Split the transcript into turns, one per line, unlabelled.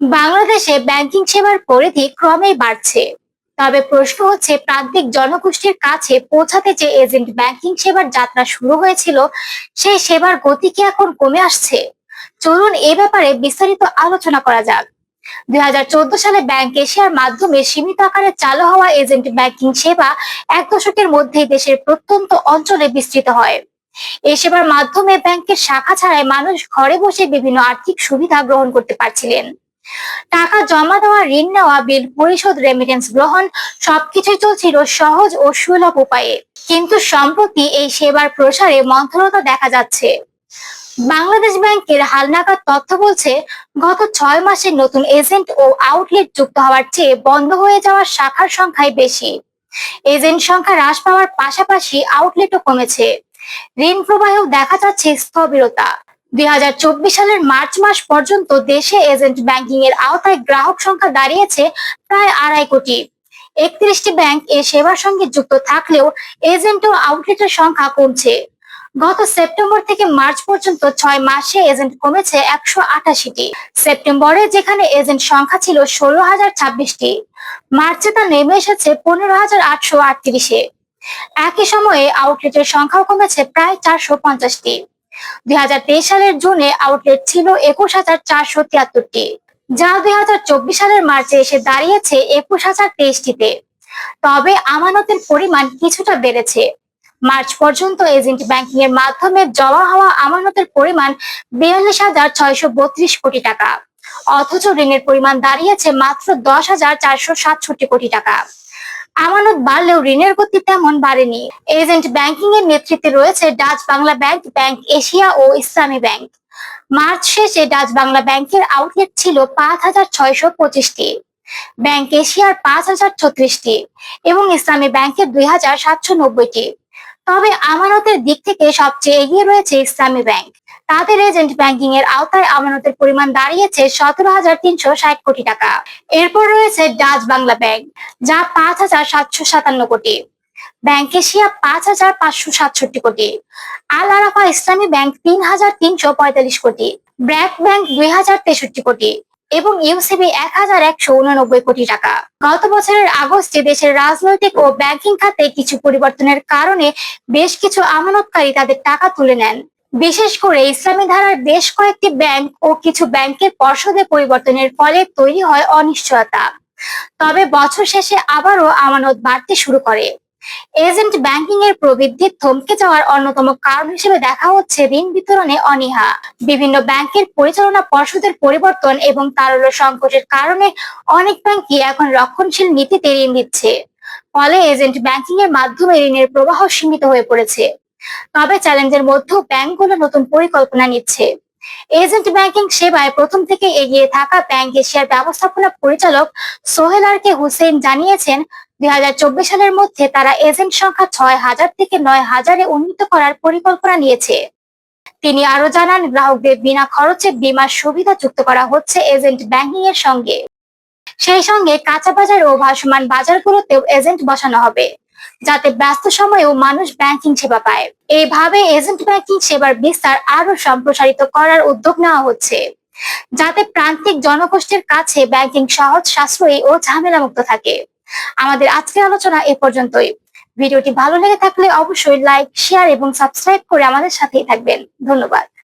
বাংলাদেশে ব্যাংকিং সেবার পরিধি ক্রমেই বাড়ছে। তবে প্রশ্ন হচ্ছে, প্রান্তিক জনগোষ্ঠীর কাছে পৌঁছাতে যে এজেন্ট ব্যাংকিং সেবার যাত্রা শুরু হয়েছিল, সেই সেবার গতি কি এখন কমে আসছে? চলুন এ ব্যাপারে বিস্তারিত আলোচনা করা যাক। দুই হাজার চোদ্দ সালে ব্যাংক এশিয়ার মাধ্যমে সীমিত আকারে চালু হওয়া এজেন্ট ব্যাংকিং সেবা এক দশকের মধ্যেই দেশের প্রত্যন্ত অঞ্চলে বিস্তৃত হয়। এই সেবার মাধ্যমে ব্যাংকের শাখা ছাড়াই মানুষ ঘরে বসে বিভিন্ন আর্থিক সুবিধা গ্রহণ করতে পারছিলেন। টাকা জমা দেওয়া, ঋণ নেওয়া, বিল পরিশোধ রেমিটেন্স গ্রহণ, সবকিছুই চলছিল সহজ ও সুলভ উপায়ে। কিন্তু সম্প্রতি এই সেবার প্রসারে মন্থরতা দেখা যাচ্ছে। বাংলাদেশ ব্যাংকের হালনাগাদ তথ্য বলছে, গত ছয় মাসে নতুন এজেন্ট ও আউটলেট যুক্ত হওয়ার চেয়ে বন্ধ হয়ে যাওয়ার শাখার সংখ্যাই বেশি। এজেন্ট সংখ্যা হ্রাস পাওয়ার পাশাপাশি আউটলেটও কমেছে। ঋণ প্রবাহেও দেখা যাচ্ছে স্থবিরতা। দুই হাজার চব্বিশ সালের মার্চ মাস পর্যন্ত দেশে এজেন্ট ব্যাংকিং এর আওতায় গ্রাহক সংখ্যা দাঁড়িয়েছে প্রায় আড়াই কোটি। একত্রিশটি ব্যাংক এ সেবার সঙ্গে যুক্ত থাকলেও এজেন্ট ও আউটলেটের সংখ্যা কমছে। গত সেপ্টেম্বর থেকে মার্চ পর্যন্ত ছয় মাসে এজেন্ট কমেছে একশো আটাশিটি। সেপ্টেম্বরে যেখানে এজেন্ট সংখ্যা ছিল ষোলো হাজার ছাব্বিশটি। মার্চে তা নেমে এসেছে পনেরো হাজার আটশো আটত্রিশে। একই সময়ে আউটলেটের সংখ্যাও কমেছে প্রায় চারশো পঞ্চাশটি। দুই হাজার তেইশ সালের জুনে আউটলেট ছিল একুশ হাজার চারশো তিয়াত্তরটি, যা দুই হাজার চব্বিশ সালের মার্চে এসে দাঁড়িয়েছে একুশ হাজার তেইশটিতে। তবে আমানতের পরিমাণ কিছুটা বেড়েছে। মার্চ পর্যন্ত এজেন্ট ব্যাংকিং এর মাধ্যমে জমা হওয়া আমানতের পরিমাণ বিয়াল্লিশ হাজার ছয়শো বত্রিশ কোটি টাকা, অথচ ঋণের পরিমাণ দাঁড়িয়েছে মাত্র দশ হাজার চারশো সাতষট্টি কোটি টাকা। আমানত বাড়লেও ঋণের গতি তেমন বাড়েনি। এজেন্ট ব্যাংকিং এর নেতৃত্বে রয়েছে Dutch Bangla bank bank Asia ও ইসলামী ব্যাংক। মার্চ শেষে ডাচ বাংলা ব্যাংকের আউটলেট ছিল পাঁচ হাজার ছয়শো পঁচিশটি। ব্যাংক এশিয়ার পাঁচ হাজার ছত্রিশটি এবং ইসলামী ব্যাংকের দুই হাজার সাতশো নব্বইটি। তবে আমানতের দিক থেকে সবচেয়ে এগিয়ে রয়েছে ইসলামী ব্যাংক। তাদের এজেন্ট ব্যাংকিং এর আওতায় আমানতের পরিমাণ দাঁড়িয়েছে সতেরো হাজার তিনশো ষাট কোটি টাকা। এরপর রয়েছে ডাচ বাংলা ব্যাংক, যা পাঁচ হাজার সাতশো সাতান্ন কোটি। ব্যাংক এশিয়া পাঁচ হাজার পাঁচশো সাতষট্টি কোটি। আল আরাফা ইসলামী ব্যাংক তিন হাজার তিনশো পঁয়তাল্লিশ কোটি। ব্র্যাক ব্যাংক দুই হাজার তেষট্টি কোটি। এবং ইউসিবি এক হাজার একশো উননব্বই কোটি টাকা। গত বছরের আগস্টে দেশের রাজনৈতিক ও ব্যাংকিং খাতে কিছু পরিবর্তনের কারণে বেশ কিছু আমানতকারী তাদের টাকা তুলে নেন। বিশেষ করে ইসলামী ধারার বেশ কয়েকটি ব্যাংক ও কিছু ব্যাংকের পর্ষদে পরিবর্তনের ফলে তৈরি হয় অনিশ্চয়তা। তবে বছর শেষে আবারও আমানত বাড়তে শুরু করে। এজেন্ট ব্যাংকিং এর প্রবৃদ্ধি থমকে যাওয়ার অন্যতম কারণ হিসেবে দেখা হচ্ছে ঋণ বিতরণে অনীহা। বিভিন্ন ব্যাংকের পরিচালনা পর্ষদের পরিবর্তন এবং তারল্য সংকটের কারণে অনেক ব্যাংকই এখন রক্ষণশীল নীতিতে ঋণ দিচ্ছে। ফলে এজেন্ট ব্যাংকিং এর মাধ্যমে ঋণের প্রবাহ সীমিত হয়ে পড়েছে। তবে চ্যালেঞ্জের মধ্যেও ব্যাংকগুলো নতুন পরিকল্পনা নিচ্ছে। এজেন্ট ব্যাংকিং সেবায় প্রথম থেকে এগিয়ে থাকা ব্যাংক এশিয়ার ব্যবস্থাপনা পরিচালক সোহেল আর কে হুসেন জানিয়েছেন দুই হাজার চব্বিশ সালের মধ্যে তারা এজেন্ট সংখ্যা ছয় হাজার থেকে নয় হাজারে উন্নীত করার পরিকল্পনা নিয়েছে। তিনি আরও জানান, গ্রাহকদের বিনা খরচে বিমার সুবিধা যুক্ত করা হচ্ছে এজেন্ট ব্যাংকিং এর সঙ্গে। সেই সঙ্গে কাঁচা বাজার ও ভাসমান বাজারগুলোতেও এজেন্ট বসানো হবে, যাতে ব্যস্ত সময়েও মানুষ ব্যাংকিং সেবা পায়। এইভাবে এজেন্ট ব্যাংকিং সেবার বিস্তার আরও সম্প্রসারিত করার উদ্যোগ নেওয়া হচ্ছে, যাতে প্রান্তিক জনগোষ্ঠীর কাছে ব্যাংকিং সহজ, সাশ্রয়ী ও ঝামেলা মুক্ত থাকে। আমাদের আজকের আলোচনা এ পর্যন্তই। ভিডিওটি ভালো লেগে থাকলে অবশ্যই লাইক শেয়ার এবং সাবস্ক্রাইব করে আমাদের সাথেই থাকবেন। ধন্যবাদ।